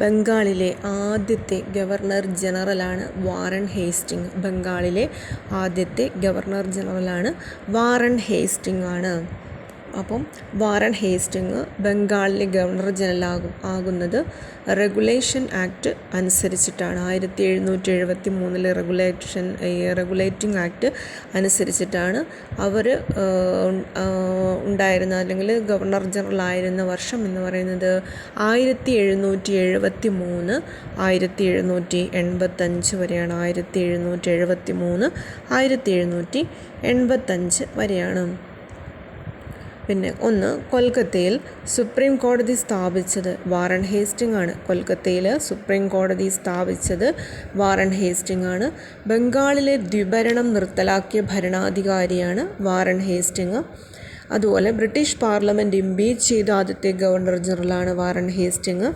ബംഗാളിലെ ആദ്യത്തെ ഗവർണർ ജനറലാണ് വാറൻ ഹേസ്റ്റിംഗ്. ബംഗാളിലെ ആദ്യത്തെ ഗവർണർ ജനറലാണ് വാറൻ ഹേസ്റ്റിംഗ് ആണ്. അപ്പം വാറൻ ഹേസ്റ്റിംഗ് ബംഗാളിലെ ഗവർണർ ജനറൽ ആകും ആകുന്നത് റെഗുലേഷൻ ആക്ട് അനുസരിച്ചിട്ടാണ്. ആയിരത്തി എഴുന്നൂറ്റി എഴുപത്തി മൂന്നിലെ റെഗുലേഷൻ റെഗുലേറ്റിംഗ് ആക്ട് അനുസരിച്ചിട്ടാണ് അവർ ഉണ്ടായിരുന്ന അല്ലെങ്കിൽ ഗവർണർ ജനറൽ ആയിരുന്ന വർഷം എന്ന് പറയുന്നത് ആയിരത്തി എഴുന്നൂറ്റി എഴുപത്തി മൂന്ന് ആയിരത്തി എഴുന്നൂറ്റി എൺപത്തഞ്ച് വരെയാണ്. ആയിരത്തി എഴുന്നൂറ്റി എഴുപത്തി മൂന്ന് ആയിരത്തി എഴുന്നൂറ്റി എൺപത്തഞ്ച് വരെയാണ്. പിന്നെ ഒന്ന് കൊൽക്കത്തയിൽ സുപ്രീം കോടതി സ്ഥാപിച്ചത്. വാറൻ ഹേസ്റ്റിംഗ് ആണ്. കൊൽക്കത്തയിൽ സുപ്രീം കോടതി സ്ഥാപിച്ചത് വാറൻ ഹേസ്റ്റിംഗ് ആണ്. ബംഗാളിലെ ദ്വിഭരണം നിർത്തലാക്കിയ ഭരണാധികാരിയാണ് വാറൻ ഹേസ്റ്റിംഗ്. അതുപോലെ ബ്രിട്ടീഷ് പാർലമെന്റ് ഇംപീച്ച് ചെയ്ത ആദ്യത്തെ ഗവർണർ ജനറലാണ് വാറൻ ഹേസ്റ്റിങ്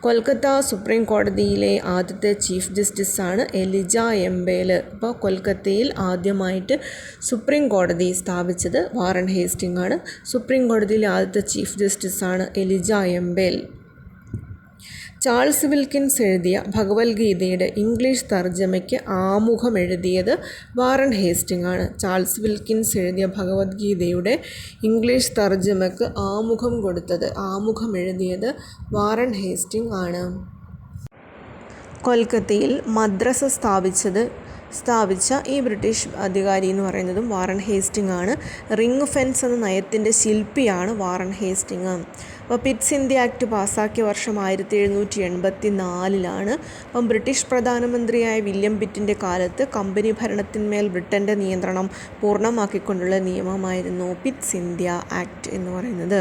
കൊൽക്കത്ത സുപ്രീം കോടതിയിലെ ആദ്യത്തെ ചീഫ് ജസ്റ്റിസാണ് എലിജ എംബേൽ ഇപ്പോൾ കൊൽക്കത്തയിൽ ആദ്യമായിട്ട് സുപ്രീം കോടതി സ്ഥാപിച്ചത് വാറൻ ഹേസ്റ്റിംഗ് ആണ്. സുപ്രീം കോടതിയിലെ ആദ്യത്തെ ചീഫ് ജസ്റ്റിസാണ് എലിജ എംബേൽ ചാൾസ് വിൽക്കിൻസ് എഴുതിയ ഭഗവത്ഗീതയുടെ ഇംഗ്ലീഷ് തർജമയ്ക്ക് ആമുഖം എഴുതിയത് വാറൻ ഹേസ്റ്റിംഗ് ആണ്. ചാൾസ് വിൽക്കിൻസ് എഴുതിയ ഭഗവത്ഗീതയുടെ ഇംഗ്ലീഷ് തർജമയ്ക്ക് ആമുഖം കൊടുത്തത് ആമുഖം എഴുതിയത് വാറൻ ഹേസ്റ്റിംഗ് ആണ്. കൊൽക്കത്തയിൽ മദ്രസ സ്ഥാപിച്ചത് സ്ഥാപിച്ച ഈ ബ്രിട്ടീഷ് അധികാരി എന്ന് പറയുന്നതും വാറൻ ഹേസ്റ്റിംഗ് ആണ്. റിംഗ് ഫെൻസ് എന്ന നയത്തിന്റെ ശില്പിയാണ് വാറൻ ഹേസ്റ്റിംഗ്. അപ്പോൾ പിറ്റ്സ് ഇന്ത്യ ആക്ട് പാസ്സാക്കിയ വർഷം ആയിരത്തി എഴുന്നൂറ്റി എൺപത്തി നാലിലാണ് അപ്പം ബ്രിട്ടീഷ് പ്രധാനമന്ത്രിയായ വില്യം പിറ്റിന്റെ കാലത്ത് കമ്പനി ഭരണത്തിന്മേൽ ബ്രിട്ടന്റെ നിയന്ത്രണം പൂർണമാക്കിക്കൊണ്ടുള്ള നിയമമായിരുന്നു പിറ്റ്സ് ഇന്ത്യ ആക്ട് എന്ന് പറയുന്നത്.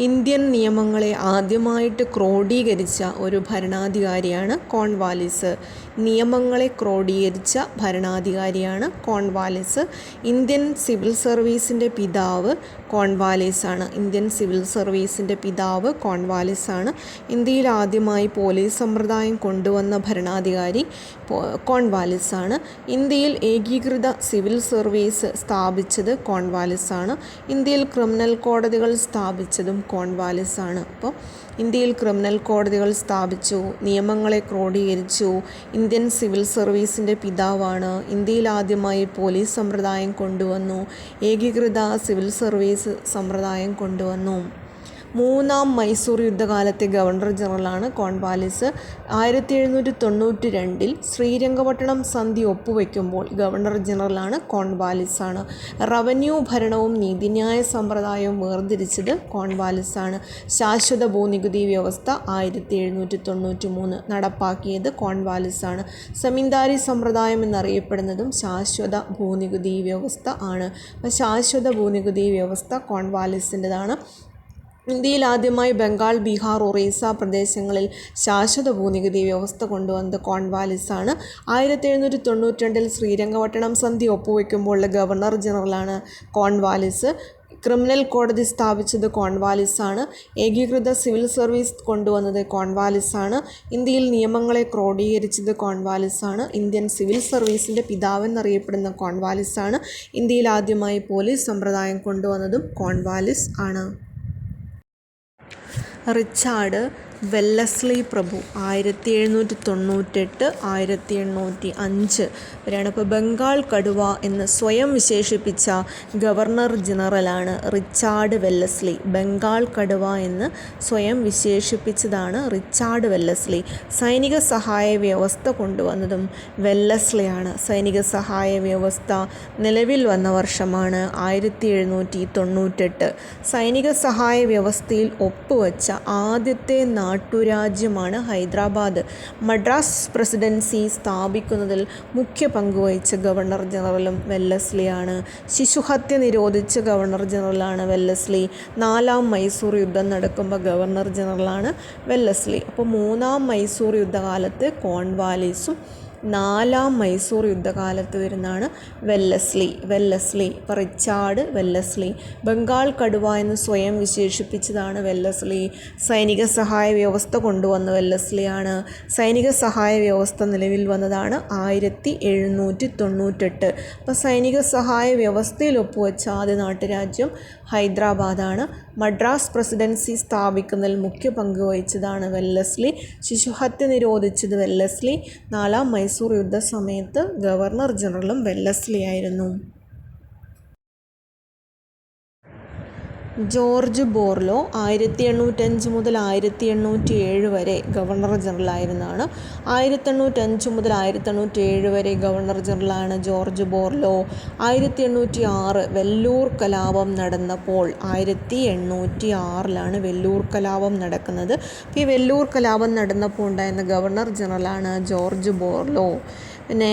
ഇന്ത്യൻ നിയമങ്ങളെ ആദ്യമായിട്ട് ക്രോഡീകരിച്ച ഒരു ഭരണാധികാരിയാണ് കോൺവാലിസ്. നിയമങ്ങളെ ക്രോഡീകരിച്ച ഭരണാധികാരിയാണ് കോൺവാലിസ്. ഇന്ത്യൻ സിവിൽ സർവീസിന്റെ പിതാവ് കോൺവാലിസ് ആണ് ഇന്ത്യൻ സിവിൽ സർവീസിന്റെ പിതാവ് കോൺവാലിസ് ആണ് ഇന്ത്യയിൽ ആദ്യമായി പോലീസ് സമ്പ്രദായം കൊണ്ടുവന്ന ഭരണാധികാരി കോൺവാലിസ് ആണ് ഇന്ത്യയിൽ ഏകീകൃത സിവിൽ സർവീസ് സ്ഥാപിച്ചത് കോൺവാലിസ് ആണ് ഇന്ത്യയിൽ ക്രിമിനൽ കോടതികൾ സ്ഥാപിച്ചതും കോൺവാലിസ് ആണ് അപ്പോൾ ഇന്ത്യയിൽ ക്രിമിനൽ കോടതികൾ സ്ഥാപിച്ചു നിയമങ്ങളെ ക്രോഡീകരിച്ചു. ഇന്ത്യൻ സിവിൽ സർവീസിന്റെ പിതാവാണ്. ഇന്ത്യയിൽ ആദ്യമായി പോലീസ് സമ്പ്രദായം കൊണ്ടുവന്നു. ഏകീകൃത സിവിൽ സർവീസ് സമ്പ്രദായം കൊണ്ടുവന്നു. മൂന്നാം മൈസൂർ യുദ്ധകാലത്തെ ഗവർണർ ജനറലാണ് കോൺവാലിസ് ആയിരത്തി എഴുന്നൂറ്റി തൊണ്ണൂറ്റി രണ്ടിൽ ശ്രീരംഗപട്ടണം സന്ധി ഒപ്പുവെക്കുമ്പോൾ ഗവർണർ ജനറലാണ് കോൺവാലിസാണ് റവന്യൂ ഭരണവും നീതിന്യായ സമ്പ്രദായവും വേർതിരിച്ചത് കോൺവാലിസാണ് ശാശ്വത ഭൂനികുതി വ്യവസ്ഥ ആയിരത്തി എഴുന്നൂറ്റി തൊണ്ണൂറ്റി മൂന്ന് നടപ്പാക്കിയത് കോൺവാലിസാണ് ആണ് സെമിന്താരി സമ്പ്രദായം എന്നറിയപ്പെടുന്നതും ശാശ്വത ഭൂനികുതി വ്യവസ്ഥ ആണ്. ശാശ്വത ഭൂനികുതി വ്യവസ്ഥ കോൺവാലിസിന്റെതാണ് ഇന്ത്യയിൽ ആദ്യമായി ബംഗാൾ ബീഹാർ ഒറീസ പ്രദേശങ്ങളിൽ ശാശ്വത ഭൂനികുതി വ്യവസ്ഥ കൊണ്ടുവന്നത് കോൺവാലിസ് ആണ്. ആയിരത്തി എഴുന്നൂറ്റി തൊണ്ണൂറ്റി ശ്രീരംഗപട്ടണം സന്ധി ഒപ്പുവെക്കുമ്പോൾ ഗവർണർ ജനറലാണ് കോൺവാലിസ്. ക്രിമിനൽ കോടതി സ്ഥാപിച്ചത് കോൺവാലിസ് ആണ്. ഏകീകൃത സിവിൽ സർവീസ് കൊണ്ടുവന്നത് കോൺവാലിസ് ആണ്. ഇന്ത്യയിൽ നിയമങ്ങളെ ക്രോഡീകരിച്ചത് കോൺവാലിസ് ആണ്. ഇന്ത്യൻ സിവിൽ സർവീസിന്റെ പിതാവെന്നറിയപ്പെടുന്ന കോൺവാലിസ് ആണ്. ഇന്ത്യയിൽ ആദ്യമായി പോലീസ് സമ്പ്രദായം കൊണ്ടുവന്നതും കോൺവാലിസ് ആണ്. റിച്ചാർഡ് വെല്ലസ്ലി പ്രഭു ആയിരത്തി എഴുന്നൂറ്റി തൊണ്ണൂറ്റെട്ട് ആയിരത്തി എണ്ണൂറ്റി അഞ്ച് വരെയാണ് ഇപ്പോൾ ബംഗാൾ കടുവ എന്ന് സ്വയം വിശേഷിപ്പിച്ച ഗവർണർ ജനറലാണ് റിച്ചാർഡ് വെല്ലസ്ലി. ബംഗാൾ കടുവ എന്ന് സ്വയം വിശേഷിപ്പിച്ചതാണ് റിച്ചാർഡ് വെല്ലസ്ലി. സൈനിക സഹായ വ്യവസ്ഥ കൊണ്ടുവന്നതും വെല്ലസ്ലിയാണ്. സൈനിക സഹായ വ്യവസ്ഥ നിലവിൽ വന്ന വർഷമാണ് ആയിരത്തി എഴുന്നൂറ്റി തൊണ്ണൂറ്റെട്ട് സൈനിക സഹായ വ്യവസ്ഥയിൽ ഒപ്പുവെച്ച ആദ്യത്തെ നാട്ടുരാജ്യമാണ് ഹൈദരാബാദ്. മദ്രാസ് പ്രസിഡൻസി സ്ഥാപിക്കുന്നതിൽ മുഖ്യ പങ്കുവഹിച്ച ഗവർണർ ജനറലും വെല്ലസ്ലിയാണ്. ശിശുഹത്യ നിരോധിച്ച ഗവർണർ ജനറലാണ് വെല്ലസ്ലി. നാലാം മൈസൂർ യുദ്ധം നടക്കുമ്പോൾ ഗവർണർ ജനറലാണ് വെല്ലസ്ലി. അപ്പോൾ മൂന്നാം മൈസൂർ യുദ്ധകാലത്ത് കോൺവാലിസും നാലാം മൈസൂർ യുദ്ധകാലത്ത് വരുന്നതാണ് വെല്ലസ്ലി. വെല്ലസ്ലി ഇപ്പോൾ റിച്ചാർഡ് വെല്ലസ്ലി. ബംഗാൾ കടുവ എന്ന് സ്വയം വിശേഷിപ്പിച്ചതാണ് വെല്ലസ്ലി. സൈനിക സഹായ വ്യവസ്ഥ കൊണ്ടുവന്ന വെല്ലസ്ലിയാണ്. സൈനിക സഹായ വ്യവസ്ഥ നിലവിൽ വന്നതാണ് ആയിരത്തി എഴുന്നൂറ്റി തൊണ്ണൂറ്റെട്ട് അപ്പോൾ സൈനിക സഹായ വ്യവസ്ഥയിൽ ഒപ്പുവെച്ച ആദ്യ നാട്ടുരാജ്യം ഹൈദരാബാദാണ്. മദ്രാസ് പ്രസിഡൻസി സ്ഥാപിക്കുന്നതിൽ മുഖ്യ പങ്ക് വഹിച്ചതാണ് വെല്ലസ്ലി. ശിശുഹത്യ നിരോധിച്ചത് വെല്ലസ്ലി. നാലാം യുദ്ധ സമയത്ത് ഗവർണർ ജനറലും വെല്ലസ്ലി ആയിരുന്നു ജോർജ് ബോർലോ ആയിരത്തി എണ്ണൂറ്റഞ്ച് മുതൽ ആയിരത്തി എണ്ണൂറ്റി ഏഴ് വരെ ഗവർണർ ജനറലായിരുന്നതാണ് ആയിരത്തി എണ്ണൂറ്റഞ്ച് മുതൽ ആയിരത്തി എണ്ണൂറ്റി ഏഴ് വരെ ഗവർണർ ജനറലാണ് ജോർജ് ബോർലോ. ആയിരത്തി എണ്ണൂറ്റി ആറ് വെല്ലൂർ കലാപം നടന്നപ്പോൾ ആയിരത്തി എണ്ണൂറ്റി ആറിലാണ് വെല്ലൂർ കലാപം നടക്കുന്നത്. ഈ വെല്ലൂർ കലാപം നടന്നപ്പോൾ ഉണ്ടായിരുന്ന ഗവർണർ ജനറലാണ് ജോർജ് ബോർലോ. പിന്നെ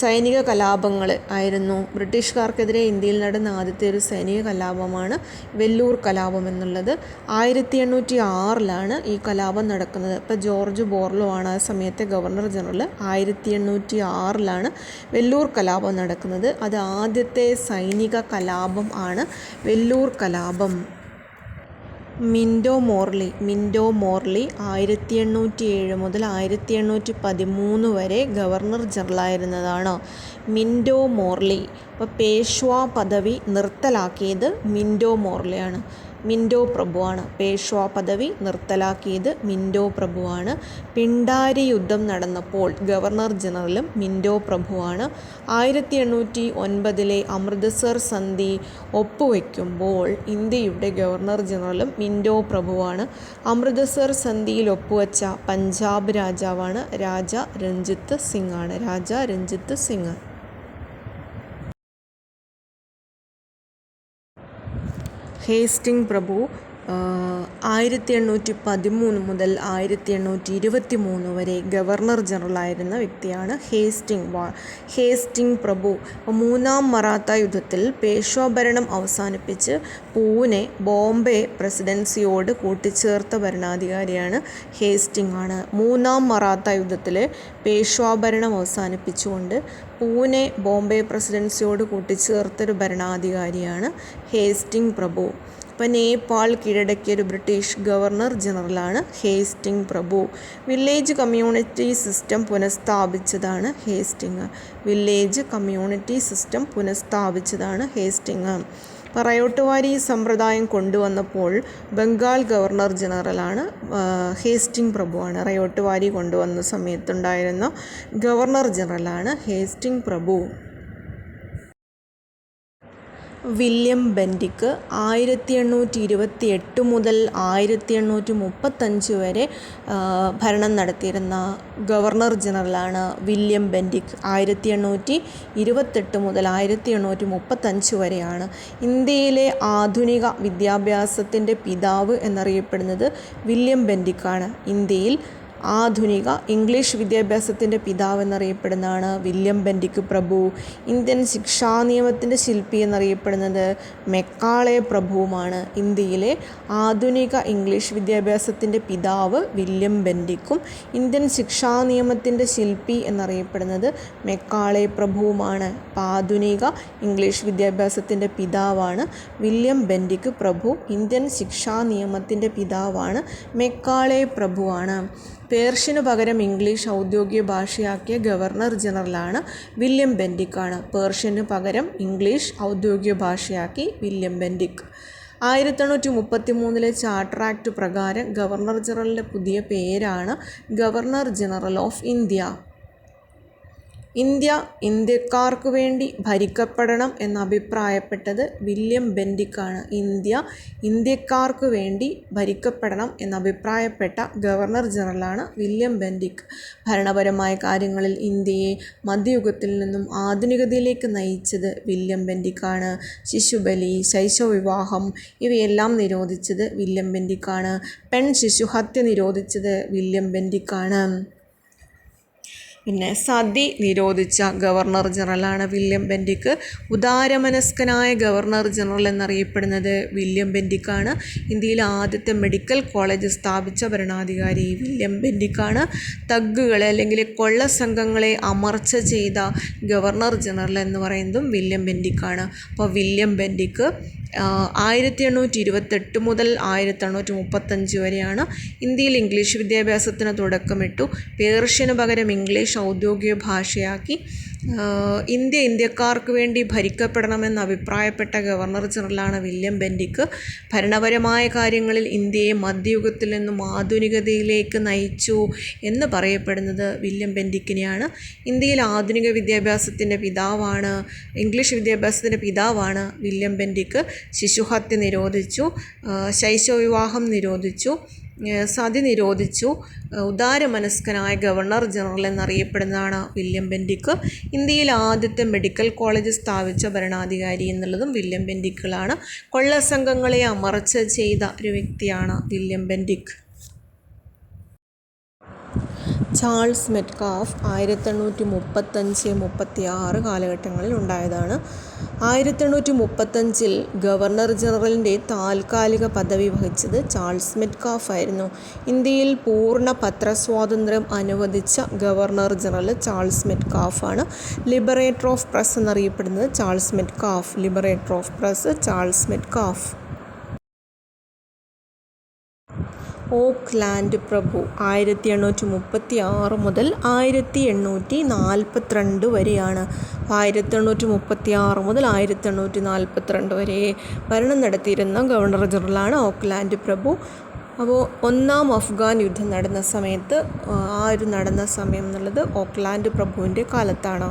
സൈനിക കലാപങ്ങൾ ആയിരുന്നു. ബ്രിട്ടീഷുകാർക്കെതിരെ ഇന്ത്യയിൽ നടന്ന ആദ്യത്തെ ഒരു സൈനിക കലാപമാണ് വെല്ലൂർ കലാപം എന്നുള്ളത്. ആയിരത്തി എണ്ണൂറ്റി ആറിലാണ് ഈ കലാപം നടക്കുന്നത്. ഇപ്പോൾ ജോർജ് ബോർലോ ആണ് ആ സമയത്തെ ഗവർണർ ജനറൽ. ആയിരത്തി എണ്ണൂറ്റി ആറിലാണ് വെല്ലൂർ കലാപം നടക്കുന്നത്. അത് ആദ്യത്തെ സൈനിക കലാപം ആണ്. വെല്ലൂർ കലാപം. മിന്റോ മോർലി മിന്റോ മോർലി ആയിരത്തി എണ്ണൂറ്റി ഏഴ് മുതൽ ആയിരത്തി എണ്ണൂറ്റി പതിമൂന്ന് വരെ ഗവർണർ ജനറലായിരുന്നതാണ് മിന്റോ മോർലി. അപ്പോൾ പേഷ്വാ പദവി നിർത്തലാക്കിയത് മിന്റോ മോർലിയാണ്. മിന്റോ പ്രഭുവാണ്. പേഷ്വാ പദവി നിർത്തലാക്കിയത് മിൻഡോ പ്രഭുവാണ്. പിണ്ടാരി യുദ്ധം നടന്നപ്പോൾ ഗവർണർ ജനറലും മിൻഡോ പ്രഭുവാണ്. ആയിരത്തി എണ്ണൂറ്റി ഒൻപതിലെ അമൃത്സർ സന്ധി ഒപ്പുവെക്കുമ്പോൾ ഇന്ത്യയുടെ ഗവർണർ ജനറലും മിൻഡോ പ്രഭുവാണ്. അമൃത്സർ സന്ധിയിൽ ഒപ്പുവെച്ച പഞ്ചാബ് രാജാവാണ് രാജ രഞ്ജിത്ത് സിംഗ് ആണ് രാജ രഞ്ജിത്ത് സിംഗ് ഹേസ്റ്റിംഗ് പ്രഭു ആയിരത്തി എണ്ണൂറ്റി പതിമൂന്ന് മുതൽ ആയിരത്തി എണ്ണൂറ്റി ഇരുപത്തി മൂന്ന് വരെ ഗവർണർ ജനറൽ ജനറലായിരുന്ന വ്യക്തിയാണ് ഹേസ്റ്റിംഗ് വാ ഹേസ്റ്റിംഗ് പ്രഭു. മൂന്നാം മറാത്ത യുദ്ധത്തിൽ പേഷ്വാ ഭരണം അവസാനിപ്പിച്ച് പൂനെ ബോംബെ പ്രസിഡൻസിയോട് കൂട്ടിച്ചേർത്ത ഭരണാധികാരിയാണ് ഹേസ്റ്റിംഗ് ആണ്. മൂന്നാം മറാത്ത യുദ്ധത്തിലെ പേഷ്വാ ഭരണം അവസാനിപ്പിച്ചുകൊണ്ട് പൂനെ ബോംബെ പ്രസിഡൻസിയോട് കൂട്ടിച്ചേർത്തൊരു ഭരണാധികാരിയാണ് ഹേസ്റ്റിംഗ് പ്രഭു. ഇപ്പം നേപ്പാൾ കീഴടക്കിയ ഒരു ബ്രിട്ടീഷ് ഗവർണർ ജനറലാണ് ഹേസ്റ്റിംഗ് പ്രഭു. വില്ലേജ് കമ്മ്യൂണിറ്റി സിസ്റ്റം പുനഃസ്ഥാപിച്ചതാണ് ഹേസ്റ്റിംഗ്. വില്ലേജ് കമ്മ്യൂണിറ്റി സിസ്റ്റം പുനഃസ്ഥാപിച്ചതാണ് ഹേസ്റ്റിംഗ്. പറയോട്ടുവാരി സമ്പ്രദായം കൊണ്ടുവന്നപ്പോൾ ബംഗാൾ ഗവർണർ ജനറലാണ് ഹേസ്റ്റിംഗ് പ്രഭുവാണ്. റയോട്ടുവാരി കൊണ്ടുവന്ന സമയത്തുണ്ടായിരുന്ന ഗവർണർ ജനറലാണ് ഹേസ്റ്റിംഗ് പ്രഭു. വില്യം ബെൻഡിക്ക് ആയിരത്തി എണ്ണൂറ്റി ഇരുപത്തി എട്ട് മുതൽ ആയിരത്തി എണ്ണൂറ്റി മുപ്പത്തഞ്ച് വരെ ഭരണം നടത്തിയിരുന്ന ഗവർണർ ജനറലാണ് വില്യം ബെൻഡിക്ക് ആയിരത്തി എണ്ണൂറ്റി ഇരുപത്തെട്ട് മുതൽ ആയിരത്തി എണ്ണൂറ്റി മുപ്പത്തഞ്ച് വരെയാണ്. ഇന്ത്യയിലെ ആധുനിക വിദ്യാഭ്യാസത്തിന്റെ പിതാവ് എന്നറിയപ്പെടുന്നത് വില്യം ബെൻഡിക്കാണ്. ഇന്ത്യയിൽ ആധുനിക ഇംഗ്ലീഷ് വിദ്യാഭ്യാസത്തിന്റെ പിതാവ് എന്നറിയപ്പെടുന്നതാണ് വില്യം ബെൻഡിക്ക് പ്രഭു. ഇന്ത്യൻ ശിക്ഷാ നിയമത്തിന്റെ ശില്പി എന്നറിയപ്പെടുന്നത് മെക്കാളെ പ്രഭുവുമാണ്. ഇന്ത്യയിലെ ആധുനിക ഇംഗ്ലീഷ് വിദ്യാഭ്യാസത്തിന്റെ പിതാവ് വില്യം ബെൻഡിക്കും ഇന്ത്യൻ ശിക്ഷാ നിയമത്തിന്റെ ശില്പി എന്നറിയപ്പെടുന്നത് മെക്കാളെ പ്രഭുവുമാണ്. ആധുനിക ഇംഗ്ലീഷ് വിദ്യാഭ്യാസത്തിന്റെ പിതാവാണ് വില്യം ബെൻഡിക്ക് പ്രഭു. ഇന്ത്യൻ ശിക്ഷാ നിയമത്തിന്റെ പിതാവാണ് മെക്കാളെ പ്രഭുവാണ്. പേർഷ്യനു പകരം ഇംഗ്ലീഷ് ഔദ്യോഗിക ഭാഷയാക്കിയ ഗവർണർ ജനറലാണ് വില്യം ബെൻഡിക്കാണ്. പേർഷ്യനു പകരം ഇംഗ്ലീഷ് ഔദ്യോഗിക ഭാഷയാക്കി വില്യം ബെൻഡിക് ആയിരത്തി എണ്ണൂറ്റി മുപ്പത്തി മൂന്നിലെ ചാർട്ടർ ആക്ട് പ്രകാരം ഗവർണർ ജനറലിന്റെ പുതിയ പേരാണ് governor general of India. India ഇന്ത്യക്കാർക്ക് വേണ്ടി ഭരിക്കപ്പെടണം എന്നഭിപ്രായപ്പെട്ടത് വില്യം ബെൻഡിക്കാണ് ഇന്ത്യ ഇന്ത്യക്കാർക്ക് വേണ്ടി ഭരിക്കപ്പെടണം എന്നഭിപ്രായപ്പെട്ട ഗവർണർ ജനറലാണ് വില്യം ബെൻഡിക് ഭരണപരമായ കാര്യങ്ങളിൽ ഇന്ത്യയെ മധ്യയുഗത്തിൽ നിന്നും ആധുനികതയിലേക്ക് നയിച്ചത് വില്യം ബെൻഡിക്കാണ് ശിശുബലി ശൈശവവിവാഹം ഇവയെല്ലാം നിരോധിച്ചത് വില്യം ബെൻഡിക്കാണ് പെൺ ശിശുഹത്യ നിരോധിച്ചത് വില്യം ബെൻഡിക്കാണ് പിന്നെ സതി നിരോധിച്ച ഗവർണർ ജനറലാണ് വില്യം ബെൻഡിക്ക് ഉദാരമനസ്കനായ ഗവർണർ ജനറൽ എന്നറിയപ്പെടുന്നത് വില്യം ബെൻഡിക്കാണ് ഇന്ത്യയിലെ ആദ്യത്തെ മെഡിക്കൽ കോളേജ് സ്ഥാപിച്ച ഭരണാധികാരി വില്യം ബെൻഡിക്കാണ് തഗ്ഗുകളെ അല്ലെങ്കിൽ കൊള്ള സംഘങ്ങളെ അമർച്ച ചെയ്ത ഗവർണർ ജനറൽ എന്ന് പറയുന്നതും വില്യം ബെൻഡിക്കാണ് അപ്പോൾ വില്യം ബെൻഡിക്ക് ആയിരത്തി എണ്ണൂറ്റി ഇരുപത്തെട്ട് മുതൽ ആയിരത്തി എണ്ണൂറ്റി മുപ്പത്തഞ്ച് വരെയാണ് ഇന്ത്യയിൽ ഇംഗ്ലീഷ് വിദ്യാഭ്യാസത്തിന് തുടക്കമിട്ടു. പേർഷ്യന് പകരം ഇംഗ്ലീഷ് ഔദ്യോഗിക ഭാഷയാക്കി ഇന്ത്യ ഇന്ത്യക്കാർക്ക് വേണ്ടി ഭരിക്കപ്പെടണമെന്ന് അഭിപ്രായപ്പെട്ട ഗവർണർ ജനറലാണ് വില്യം ബെൻഡിക്ക് ഭരണപരമായ കാര്യങ്ങളിൽ ഇന്ത്യയെ മധ്യയുഗത്തിൽ നിന്നും ആധുനികതയിലേക്ക് നയിച്ചു എന്ന് പറയപ്പെടുന്നത് വില്യം ബെൻഡിക്കിനെയാണ് ഇന്ത്യയിൽ ആധുനിക വിദ്യാഭ്യാസത്തിന്റെ പിതാവാണ് ഇംഗ്ലീഷ് വിദ്യാഭ്യാസത്തിന്റെ പിതാവാണ് വില്യം ബെൻഡിക്ക് ശിശുഹത്യ നിരോധിച്ചു ശൈശവ ശൈശവവിവാഹം നിരോധിച്ചു. സതി നിരോധിച്ചു. ഉദാരമനസ്കനായ ഗവർണർ ജനറൽ എന്നറിയപ്പെടുന്നതാണ് വില്യം ബെൻഡിക്ക് ഇന്ത്യയിൽ ആദ്യത്തെ മെഡിക്കൽ കോളേജ് സ്ഥാപിച്ച ഭരണാധികാരി എന്നുള്ളതും വില്യം ബെൻഡിക്കുകളാണ് കൊള്ളസംഘങ്ങളെ അമർച്ച ചെയ്ത ഒരു വ്യക്തിയാണ് വില്യം ബെൻഡിക്ക് ചാൾസ് മെറ്റ്കാഫ് ആയിരത്തി എണ്ണൂറ്റി മുപ്പത്തഞ്ച് മുപ്പത്തി ആറ് കാലഘട്ടങ്ങളിൽ ഉണ്ടായതാണ്. ആയിരത്തി എണ്ണൂറ്റി മുപ്പത്തഞ്ചിൽ ഗവർണർ ജനറലിന്റെ താൽക്കാലിക പദവി വഹിച്ചത് ചാൾസ് മെറ്റ്കാഫ് ആയിരുന്നു. ഇന്ത്യയിൽ പൂർണ പത്രസ്വാതന്ത്ര്യം അനുവദിച്ച ഗവർണർ ജനറൽ ചാൾസ് മെറ്റ്കാഫ് ആണ്. ലിബറേറ്റർ ഓഫ് പ്രസ് എന്നറിയപ്പെടുന്നത് Charles Metcalfe liberator of press Charles Metcalfe. Auckland പ്രഭു ആയിരത്തി എണ്ണൂറ്റി മുപ്പത്തി ആറ് മുതൽ ആയിരത്തി എണ്ണൂറ്റി നാൽപ്പത്തിരണ്ട് വരെയാണ്. ആയിരത്തി എണ്ണൂറ്റി മുപ്പത്തി ആറ് മുതൽ ആയിരത്തി എണ്ണൂറ്റി നാൽപ്പത്തിരണ്ട് വരെ ഭരണം നടത്തിയിരുന്ന ഗവർണർ ജനറലാണ് ഓക്ക് ലാൻഡ് പ്രഭു. അപ്പോൾ ഒന്നാം അഫ്ഗാൻ യുദ്ധം നടന്ന സമയത്ത് ആ ഒരു നടന്ന സമയം എന്നുള്ളത് ഓക്ലാൻഡ് പ്രഭുവിന്റെ കാലത്താണ്.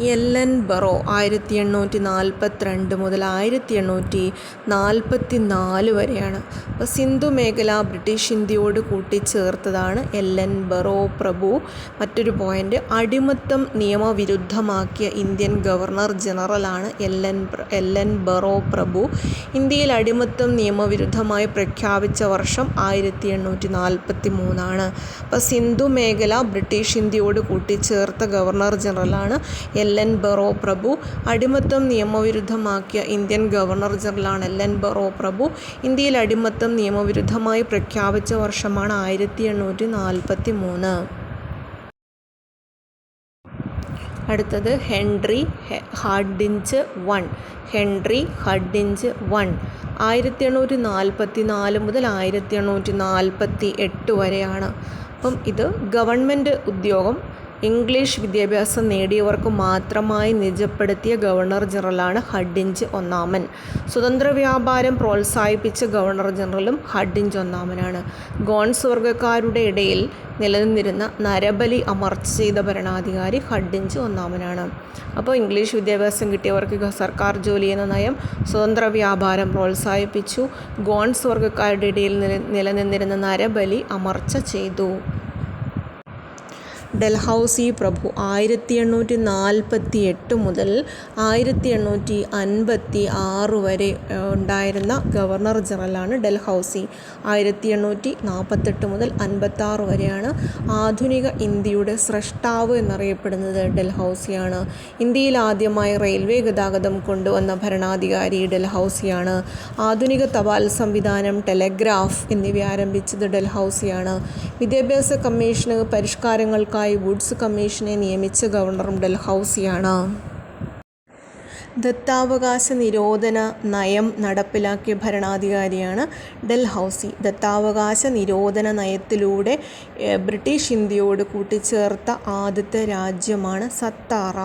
എല്ലൻ ബറോ ആയിരത്തി എണ്ണൂറ്റി നാൽപ്പത്തിരണ്ട് മുതൽ ആയിരത്തി എണ്ണൂറ്റി നാൽപ്പത്തി നാല് വരെയാണ്. അപ്പോൾ സിന്ധു മേഖല ബ്രിട്ടീഷ് ഇന്ത്യയോട് കൂട്ടിച്ചേർത്തതാണ് എല്ലൻ ബറോ പ്രഭു. മറ്റൊരു പോയിന്റ് അടിമത്തം നിയമവിരുദ്ധമാക്കിയ ഇന്ത്യൻ ഗവർണർ ജനറലാണ് എല്ലൻ എല്ലൻ ബറോ പ്രഭു. ഇന്ത്യയിൽ അടിമത്തം നിയമവിരുദ്ധമായി പ്രഖ്യാപിച്ച വർഷം ആയിരത്തി എണ്ണൂറ്റി നാൽപ്പത്തി മൂന്നാണ് അപ്പോൾ സിന്ധു മേഖല ബ്രിട്ടീഷ് ഇന്ത്യയോട് കൂട്ടിച്ചേർത്ത ഗവർണർ ജനറലാണ് എല്ലൻ ബറോ പ്രഭു. അടിമത്തം നിയമവിരുദ്ധമാക്കിയ ഇന്ത്യൻ ഗവർണർ ജനറലാണ് എല്ലൻ ബറോ പ്രഭു. ഇന്ത്യയിൽ അടിമത്തം നിയമവിരുദ്ധമായി പ്രഖ്യാപിച്ച വർഷമാണ് ആയിരത്തി എണ്ണൂറ്റി നാൽപ്പത്തി മൂന്ന് അടുത്തത് Henry Hardinge one. Henry Hardinge one. ആയിരത്തി എണ്ണൂറ്റി നാൽപ്പത്തി നാല് മുതൽ ആയിരത്തി എണ്ണൂറ്റി നാൽപ്പത്തി എട്ട് വരെയാണ്. അപ്പം ഇത് ഗവൺമെന്റ് ഉദ്യോഗം ഇംഗ്ലീഷ് വിദ്യാഭ്യാസം നേടിയവർക്ക് മാത്രമായി നിജപ്പെടുത്തിയ ഗവർണർ ജനറലാണ് ഹഡിഞ്ച് ഒന്നാമൻ. സ്വതന്ത്ര വ്യാപാരം പ്രോത്സാഹിപ്പിച്ച ഗവർണർ ജനറലും ഹഡിഞ്ച് ഒന്നാമനാണ്. ഗോൺസ് വർഗക്കാരുടെ ഇടയിൽ നിലനിന്നിരുന്ന നരബലി അമർച്ച ചെയ്ത ഭരണാധികാരി ഹഡിഞ്ച് ഒന്നാമനാണ്. അപ്പോൾ ഇംഗ്ലീഷ് വിദ്യാഭ്യാസം കിട്ടിയവർക്ക് സർക്കാർ ജോലി എന്ന നയം സ്വതന്ത്ര വ്യാപാരം പ്രോത്സാഹിപ്പിച്ചു. ഗോൺസ് വർഗക്കാരുടെ ഇടയിൽ നിലനിന്നിരുന്ന നരബലി അമർച്ച ചെയ്തു. ഡൽഹൗസി പ്രഭു ആയിരത്തി എണ്ണൂറ്റി നാൽപ്പത്തി എട്ട് മുതൽ ആയിരത്തി എണ്ണൂറ്റി അൻപത്തി ആറ് വരെ ഉണ്ടായിരുന്ന ഗവർണർ ജനറലാണ് ഡൽഹൗസി. ആയിരത്തി എണ്ണൂറ്റി നാൽപ്പത്തെട്ട് മുതൽ അൻപത്താറ് വരെയാണ് ആധുനിക ഇന്ത്യയുടെ സ്രഷ്ടാവ് എന്നറിയപ്പെടുന്നത് ഡൽഹൗസിയാണ്. ഇന്ത്യയിൽ ആദ്യമായി റെയിൽവേ ഗതാഗതം കൊണ്ടുവന്ന ഭരണാധികാരി ഡൽഹൗസിയാണ്. ആധുനിക തപാൽ സംവിധാനം ടെലഗ്രാഫ് എന്നിവ ആരംഭിച്ചത് ഡൽഹൗസിയാണ്. വിദ്യാഭ്യാസ കമ്മീഷന് പരിഷ്കാരങ്ങൾക്കായി വുഡ്സ് കമ്മീഷനെ നിയമിച്ച ഗവർണറും ഡൽഹൗസിയാണ്. ദത്താവകാശ നിരോധന നയം നടപ്പിലാക്കിയ ഭരണാധികാരിയാണ് ഡൽഹൌസി. ദത്താവകാശ നിരോധന നയത്തിലൂടെ ബ്രിട്ടീഷ് ഇന്ത്യയോട് കൂട്ടിച്ചേർത്ത ആദ്യത്തെ രാജ്യമാണ് സത്താറ.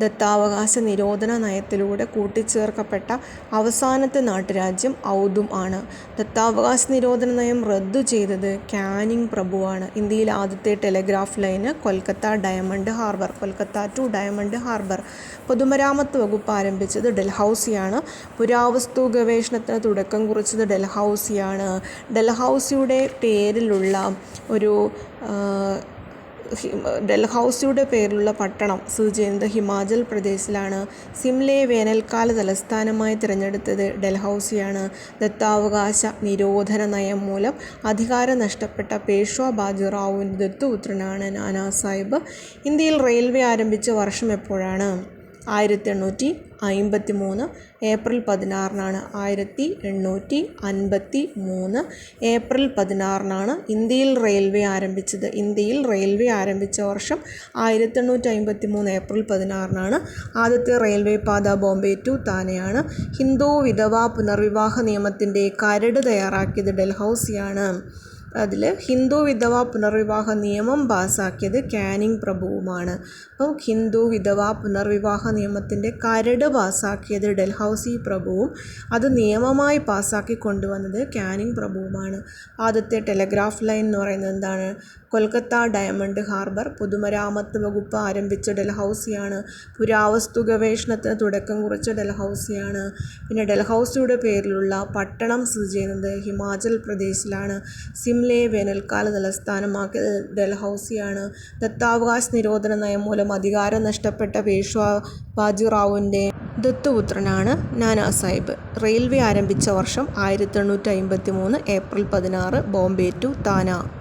ദത്താവകാശ നിരോധന നയത്തിലൂടെ കൂട്ടിച്ചേർക്കപ്പെട്ട അവസാനത്തെ നാട്ടുരാജ്യം ഔദും ആണ്. ദത്താവകാശ നിരോധന നയം റദ്ദു ചെയ്തത് കാനിങ് പ്രഭുവാണ്. ഇന്ത്യയിൽ ആദ്യത്തെ telegraph line Kolkata Diamond Harbour. Kolkata to Diamond Harbour. പൊതുമരാമത്ത് വകുപ്പ് ആരംഭിച്ചത് ഡൽഹൗസിയാണ്. പുരാവസ്തു ഗവേഷണത്തിന് തുടക്കം കുറിച്ചത് ഡൽഹൗസിയാണ്. ഡൽഹൗസിയുടെ പേരിലുള്ള ഒരു ഡൽഹൗസിയുടെ പേരിലുള്ള പട്ടണം സ്ഥിതി ചെയ്യുന്നത് ഹിമാചൽ പ്രദേശിലാണ്. സിംലയെ വേനൽക്കാല തലസ്ഥാനമായി തിരഞ്ഞെടുത്തത് ഡൽഹൗസിയാണ്. ദത്താവകാശ നിരോധന നയം മൂലം അധികാരം നഷ്ടപ്പെട്ട പേഷ്വ ബാജിറാവുവിന്റെ ദത്തുപുത്രനാണ് നാനാ സാഹിബ് ഇന്ത്യയിൽ റെയിൽവേ ആരംഭിച്ച വർഷം എപ്പോഴാണ്? ആയിരത്തി എണ്ണൂറ്റി അമ്പത്തി മൂന്ന് ഏപ്രിൽ പതിനാറിനാണ് ആയിരത്തി എണ്ണൂറ്റി അൻപത്തി മൂന്ന് ഏപ്രിൽ പതിനാറിനാണ് ഇന്ത്യയിൽ റെയിൽവേ ആരംഭിച്ചത്. ഇന്ത്യയിൽ റെയിൽവേ ആരംഭിച്ച വർഷം ആയിരത്തി എണ്ണൂറ്റി അമ്പത്തി മൂന്ന് ഏപ്രിൽ പതിനാറിനാണ്. ആദ്യത്തെ റെയിൽവേ പാത ബോംബെ ടു താനെയാണ്. ഹിന്ദു വിധവ പുനർവിവാഹ നിയമത്തിന്റെ കരട് തയ്യാറാക്കിയത് ഡൽഹൗസിയാണ്. അതിൽ ഹിന്ദു വിധവ പുനർവിവാഹ നിയമം പാസാക്കിയത് കാനിങ് പ്രഭുവുമാണ്. അപ്പം ഹിന്ദു വിധവ പുനർവിവാഹ നിയമത്തിന്റെ കരട് പാസാക്കിയത് ഡൽഹൌസി പ്രഭുവും അത് നിയമമായി പാസ്സാക്കി കൊണ്ടുവന്നത് കാനിങ് പ്രഭുവുമാണ്. ആദ്യത്തെ ടെലഗ്രാഫ് ലൈൻ എന്ന് പറയുന്നത് എന്താണ്? കൊൽക്കത്ത ഡയമണ്ട് ഹാർബർ പൊതുമരാമത്ത് വകുപ്പ് ആരംഭിച്ച ഡൽഹൗസിയാണ്. പുരാവസ്തു ഗവേഷണത്തിന് തുടക്കം കുറിച്ച ഡൽഹൗസിയാണ്. പിന്നെ ഡൽഹൗസിയുടെ പേരിലുള്ള പട്ടണം സ്ഥിതി ചെയ്യുന്നത് ഹിമാചൽ പ്രദേശിലാണ്. സിംലയെ വേനൽക്കാല തലസ്ഥാനമാക്കിയത് ഡൽഹൗസിയാണ്. ദത്താവകാശ നിരോധന നയം മൂലം അധികാരം നഷ്ടപ്പെട്ട പേഷ്വാ ബാജിറാവുവിന്റെ ദത്തുപുത്രനാണ് നാനാ സാഹിബ്. റെയിൽവേ ആരംഭിച്ച വർഷം ആയിരത്തി എണ്ണൂറ്റി അമ്പത്തി മൂന്ന് ഏപ്രിൽ പതിനാറ് ബോംബെ ടു താന.